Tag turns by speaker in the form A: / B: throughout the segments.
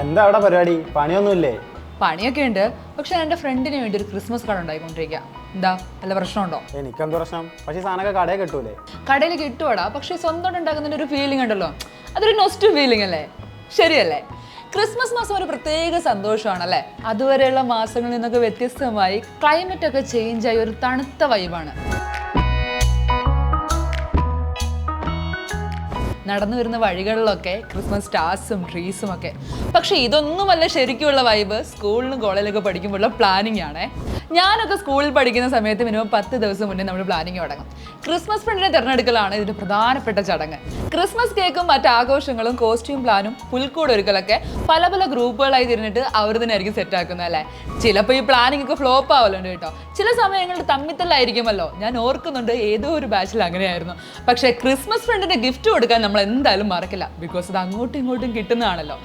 A: എന്താ അവിടെ പരിപാടി? പണിയൊന്നുമില്ലേ?
B: പണിയൊക്കെ ഉണ്ട്. പക്ഷെ എന്റെ ഫ്രണ്ടിന് വേണ്ടി ഒരു ക്രിസ്മസ് കാർഡ് ഉണ്ടായിക്കൊണ്ടിരിക്കുക എന്താ? വല്ല പ്രശ്നമുണ്ടോ?
A: എനിക്കെന്ത് പ്രശ്നം? പക്ഷേ സാധനമൊക്കെ കടയിൽ കിട്ടൂലേ?
B: കടയിൽ കിട്ടുവാടാ. പക്ഷെ സ്വന്തം ഉണ്ടാക്കുന്നതിന്റെ ഒരു ഫീലിംഗ് ഉണ്ടല്ലോ. അതൊരു നൊസ്റ്റു ഫീലിംഗ് അല്ലേ? ശരിയല്ലേ? ക്രിസ്മസ് മാസം ഒരു പ്രത്യേക സന്തോഷമാണ് അല്ലേ അതുവരെയുള്ള മാസങ്ങളിൽ നിന്നൊക്കെ വ്യത്യസ്തമായി ക്ലൈമറ്റ് ഒക്കെ ചേഞ്ച് ആയി ഒരു തണുത്ത വൈബാണ് നടന്നു വരുന്ന വഴികളിലൊക്കെ ക്രിസ്മസ് സ്റ്റാർസും ട്രീസും ഒക്കെ. പക്ഷേ ഇതൊന്നുമല്ല ശരിക്കുമുള്ള വൈബ് സ്കൂളിലും കോളേജിലൊക്കെ പഠിക്കുമ്പോഴുള്ള പ്ലാനിങ് ആണേ. ഞാനൊക്കെ സ്കൂളിൽ പഠിക്കുന്ന സമയത്ത് മിനിമം പത്ത് ദിവസം മുന്നേ നമ്മൾ പ്ലാനിങ് തുടങ്ങും. ക്രിസ്മസ് ഫ്രണ്ടിനെ തിരഞ്ഞെടുക്കലാണ് ഇതിന്റെ പ്രധാനപ്പെട്ട ചടങ്ങ്. ക്രിസ്മസ് കേക്കും മറ്റ് ആഘോഷങ്ങളും കോസ്റ്റ്യൂം പ്ലാനും പുൽക്കൂട് ഒരുക്കലൊക്കെ പല പല ഗ്രൂപ്പുകളായി തിരിഞ്ഞിട്ട് അവർ തന്നെ ആയിരിക്കും സെറ്റ് ആക്കുന്നത് അല്ലേ? ചിലപ്പോൾ ഈ പ്ലാനിങ് ഒക്കെ ഫ്ലോപ്പ് ആവലുണ്ട് കേട്ടോ. ചില സമയങ്ങളിൽ തമ്മിത്തല്ലായിരിക്കുമല്ലോ. ഞാൻ ഓർക്കുന്നുണ്ട് ഏതോ ഒരു ബാച്ചിൽ അങ്ങനെയായിരുന്നു. പക്ഷേ ക്രിസ്മസ് ഫ്രണ്ടിന് ഗിഫ്റ്റ് കൊടുക്കാൻ നമ്മൾ എന്തായാലും മറക്കില്ല. ബിക്കോസ് ഇത് അങ്ങോട്ടും ഇങ്ങോട്ടും കിട്ടുന്നതാണല്ലോ.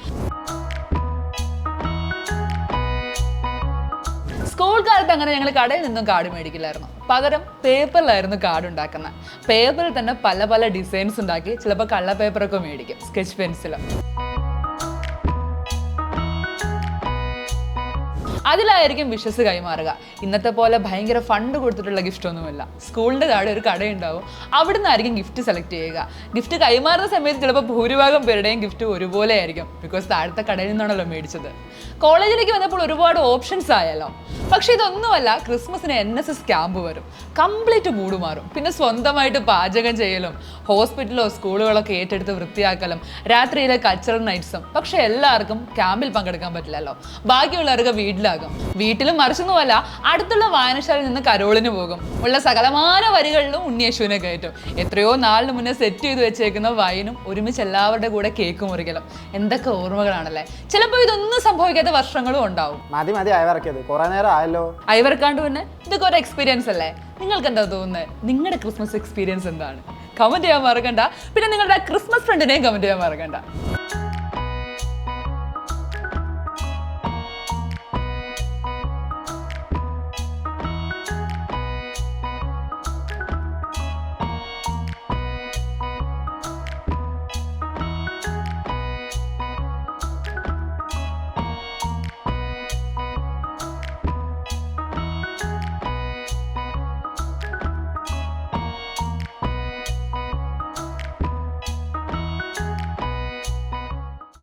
B: സ്കൂൾ കാലത്ത് അങ്ങനെ ഞങ്ങൾ കടയിൽ നിന്നും കാർഡ് മേടിക്കില്ലായിരുന്നു. പകരം പേപ്പറിലായിരുന്നു കാർഡ് ഉണ്ടാക്കുന്നത് പേപ്പറിൽ തന്നെ പല പല ഡിസൈൻസ് ഉണ്ടാക്കി ചിലപ്പോൾ കള്ള പേപ്പറൊക്കെ മേടിക്കും സ്കെച്ച് പെൻസിലും. അതിലായിരിക്കും വിഷസ് കൈമാറുക. ഇന്നത്തെ പോലെ ഭയങ്കര ഫണ്ട് കൊടുത്തിട്ടുള്ള ഗിഫ്റ്റ് ഒന്നുമില്ല. സ്കൂളിന്റെ താഴെ ഒരു കടയുണ്ടാവും. അവിടെ നിന്നായിരിക്കും ഗിഫ്റ്റ് സെലക്ട് ചെയ്യുക. ഗിഫ്റ്റ് കൈമാറുന്ന സമയത്ത് ചിലപ്പോൾ ഭൂരിഭാഗം പേരുടെയും ഗിഫ്റ്റ് ഒരുപോലെ ആയിരിക്കും ബിക്കോസ് താഴത്തെ കടയിൽ നിന്നാണല്ലോ മേടിച്ചത്. കോളേജിലേക്ക് വന്നപ്പോൾ ഒരുപാട് ഓപ്ഷൻസ് ആയല്ലോ. പക്ഷേ ഇതൊന്നുമല്ല ക്രിസ്മസിന് എൻ എസ് എസ് ക്യാമ്പ് വരും. കംപ്ലീറ്റ് മൂട് മാറും. പിന്നെ സ്വന്തമായിട്ട് പാചകം ചെയ്യലും ഹോസ്പിറ്റലോ സ്കൂളുകളൊക്കെ ഏറ്റെടുത്ത് വൃത്തിയാക്കലും രാത്രിയിലെ കൾച്ചറൽ നൈറ്റ്സും പക്ഷേ എല്ലാവർക്കും ക്യാമ്പിൽ പങ്കെടുക്കാൻ പറ്റില്ലല്ലോ. ബാക്കിയുള്ളവർക്ക് വീട്ടിലാകും വീട്ടിലും മറിച്ചൊന്നുമല്ല അടുത്തുള്ള വായനശാലയിൽ നിന്ന് കരോളിന് പോകും. ഉള്ള സകലമാന വരികളിലും ഉണ്ണിയേശുവിനെ കയറ്റും. എത്രയോ നാളിന് മുന്നേ സെറ്റ് ചെയ്ത് വെച്ചേക്കുന്ന വൈനും ഒരുമിച്ച് എല്ലാവരുടെ കൂടെ കേക്ക് മുറിക്കലും. എന്തൊക്കെ ഓർമ്മകളാണല്ലേ? ചിലപ്പോൾ ഇതൊന്നും സംഭവിക്കാത്ത വർഷങ്ങളും ഉണ്ടാവും.
A: മതി മതി അയവിറക്കിയത്. കുറേ നേരം ആയല്ലോ.
B: അയവർക്കാണ്ട് പിന്നെ ഇതൊക്കെ ഒരു എക്സ്പീരിയൻസ് അല്ലേ? നിങ്ങൾക്ക് എന്താ തോന്നുന്നത് നിങ്ങളുടെ ക്രിസ്മസ് എക്സ്പീരിയൻസ് എന്താണ്? കമന്റ് ചെയ്യാൻ മറക്കണ്ട. പിന്നെ നിങ്ങളുടെ ക്രിസ്മസ് ഫ്രണ്ടിനെയും കമന്റ് ചെയ്യാൻ മറക്കണ്ട.